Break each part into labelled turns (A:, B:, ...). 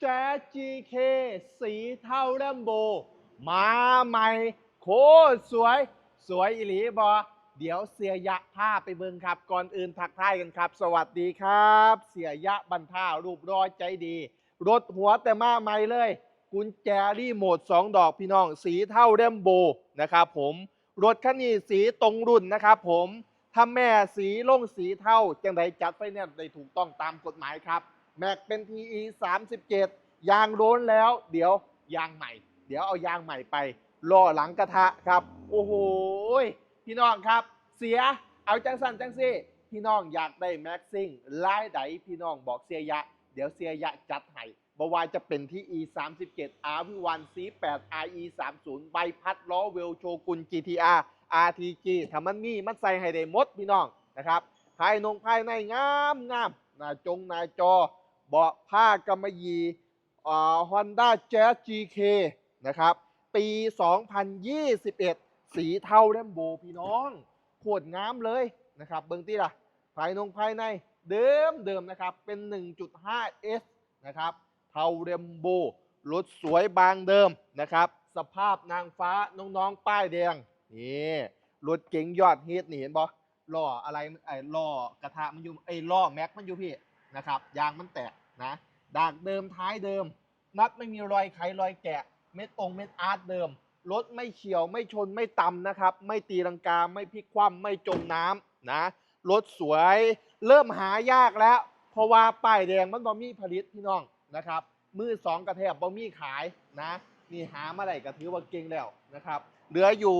A: แจ๊ส GK สีเท่าแรมโบ มาใหม่ โคตรสวย สวยอิหลีบอเดี๋ยวเสียยะท่าไปเบิงครับ ก่อนอื่นทักทายกันครับ สวัสดีครับ เสียยะบรรท่ารูปร้อยใจดี รถหัวแต่มาใหม่เลย กุญแจรีโมท 2 ดอกพี่น้อง สีเท่าแรมโบนะครับผม รถคันนี้สีตรงรุ่นนะครับผมถ้าแม่สีล่งสีเท่าจังไดจัดไฟแนนซ์ได้ถูกต้องตามกฎหมายครับ แม็กเป็น TE 37 ยางโรนแล้ว เดี๋ยวยางใหม่ เดี๋ยวเอายางใหม่ไปล่อหลังกระทะครับ โอ้โหพี่น้องครับ เสียเอาจังสันจังซี่ พี่น้องอยากได้แม็กซิ่งไล่ไดพี่น้องบอกเสียยะ เดี๋ยวเสียยะจัดให้บว่าจะเป็นที่ E 3 7 R V1 C 8 RE 3 0ใบพัดล้อเวลโชกุน GTR RTG ถ้ามันมีมันใส่ให้ได้หมดพี่น้องนะครับภายนงภายในงามงามหน้าจงหน้าจอ เบาะผ้ากำมะหยี่อ่า Honda Jazz GK นะครับ ปี 2021 สีเทาแรมโบพี่น้องโคตรงามเลยนะครับ เบิ้งที่ล่ะ ภายนงภายในเดิมเดิมนะครับ เป็น 1.5S นะครับ เทาเรมโบรถสวยบางเดิมนะครับ สภาพนางฟ้าน้องๆ ป้ายแดง นี่รถเก๋งยอดฮิตนี่เห็นบ่ล้ออะไรไอ้ล้อกระทะมันอยู่ไอ้ล้อแม็กมันอยู่พี่ นะครับ ยางมันแตกนะดากเดิมท้ายเดิม นัดไม่มีรอยไขรอยแกะ เม็ดองเม็ดอาร์ตเดิม รถไม่เฉียวไม่ชนไม่ต่ำนะครับ ไม่ตีลังกาไม่พลิกคว่ำไม่จมน้ำนะรถสวยเริ่มหายากแล้ว เพราะว่าป้ายแดงมันบ่มีผลิตพี่น้องนะครับ มือสองกระแทบบ่มีขายนะนี่หามาได้ก็ถือว่าเก่งแล้วนะครับ เหลืออยู่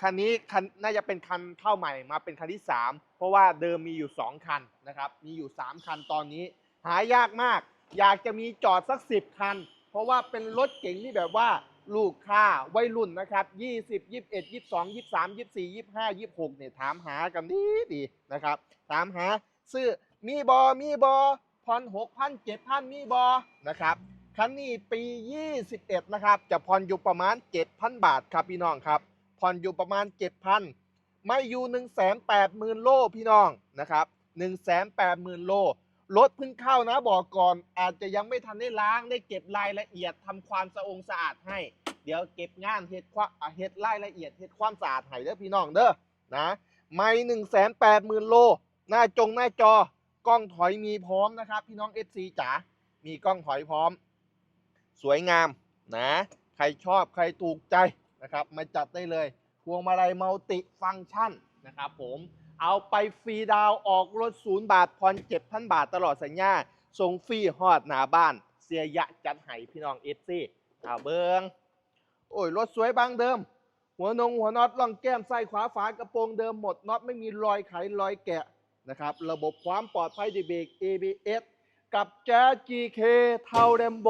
A: คันนี้คันน่าจะเป็นคันเข้าใหม่มาเป็นคันที่ 3 เพราะว่าเดิมมีอยู่ 2 คันนะครับ มีอยู่ 3 คันตอนนี้ หายากมาก อยากจะมีจอดสัก 10 คัน เพราะว่าเป็นรถเก๋งที่แบบว่าลูกค้าวัยรุ่นนะครับ 20 21 22 23 24 25 26เนี่ยถามหากันดีดีนะครับ ถามหาซื้อมีบอมีบอผ่อน6,000 7,000มีบอนะครับ คันนี้ปี 21 นะครับ จะผ่อนอยู่ประมาณ 7,000 บาทครับพี่น้องครับ ผ่อนอยู่ประมาณ 7,000 ไม่อยู่ 180,000 โลพี่น้องนะครับ 180,000 โล รถเพิ่งเข้านะบอกก่อน อาจจะยังไม่ทันได้ล้างได้เก็บรายละเอียดทำความสะองสะอาดให้ เดี๋ยวเก็บงานเฮ็ดความเฮ็ดรายละเอียดเฮ็ดความสะอาดให้เด้อพี่น้องเด้อ นะ ไม่180,000 โล หน้าจงหน้าจอกล้องถอยมีพร้อมนะครับ พี่น้อง FC จ๋า มีกล้องถอยพร้อม สวยงามนะ ใครชอบใครถูกใจนะครับ มาจัดได้เลย พวงมาลัยมัลติฟังก์ชันนะครับผมเอาไปฟรีดาวออกรถศูนย์บาทผ่อนเจ็ดพันบาทตลอดสัญญาส่งฟรีฮอดหนาบ้าน เสียยะจัดให้พี่น้องเอฟซีเอาเบิงโอ้ย รถสวยบางเดิม หัวนงหัวน็อตล่องแก้มซ้ขวาฝากระโปรงเดิมหมดน็อตไม่มีรอยไขรอยแกะนะครับ ระบบความปลอดภัยดีเบรก ABS กับแจ๊ GK เทาเรมโบ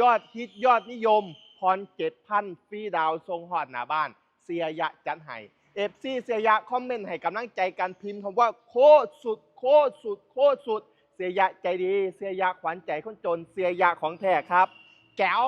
A: ยอดฮิตยอดนิยมพรเจ็ดพันฟรีดาวทรงหอดหน้าบ้าน เสียยะจันไห้เอฟซีเสียยะคอมเมนต์ให้กำลังใจกันพิมพ์คำว่าโคตรสุด โคตรสุด โคตรสุด เสียยะใจดี เสียยะขวัญใจคนจน เสียยะของแท้ครับ แก้ว